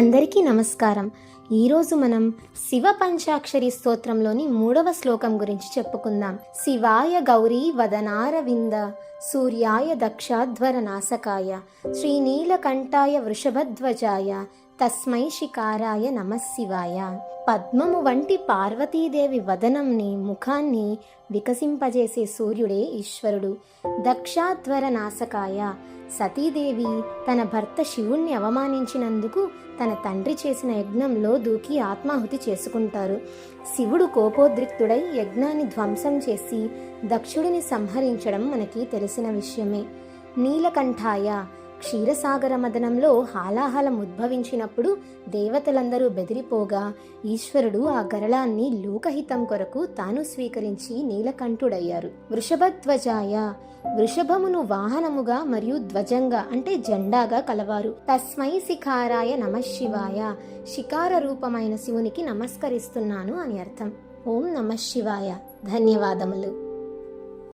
అందరికీ నమస్కారం. ఈరోజు మనం శివ పంచాక్షరి స్తోత్రంలోని మూడవ శ్లోకం గురించి చెప్పుకుందాం. శివాయ గౌరీ వదనారవింద సూర్యాయ దక్షాధ్వర నాసకాయ శ్రీనీలకంఠాయ వృషభధ్వజాయ తస్మై శికారాయ నమశివాయ పద్మము వంటి పార్వతీదేవి వదనంని ముఖాన్ని వికసింపజేసే సూర్యుడే ఈశ్వరుడు. దక్షాధ్వర నాశకాయ సతీదేవి తన భర్త శివుణ్ణి అవమానించినందుకు తన తండ్రి చేసిన యజ్ఞంలో దూకి ఆత్మాహుతి చేసుకుంటారు. శివుడు కోపోద్రిక్తుడై యజ్ఞాన్ని ధ్వంసం చేసి దక్షుడిని సంహరించడం మనకి తెలిసిన విషయమే. నీలకంఠాయ క్షీరసాగర మదనంలో హాలాహలం ఉద్భవించినప్పుడు దేవతలందరూ బెదిరిపోగా ఈశ్వరుడు ఆ గరళాన్ని లోకహితం కొరకు తాను స్వీకరించి నీలకంఠుడయ్యారు. వృషభధ్వజాయ వృషభమును వాహనముగా మరియు ధ్వజంగా అంటే జెండాగా కలవారు. తస్మై శిఖారాయ నమశివాయ శిఖార రూపమైన శివునికి నమస్కరిస్తున్నాను అని అర్థం. ఓం నమ శివాయ. ధన్యవాదములు.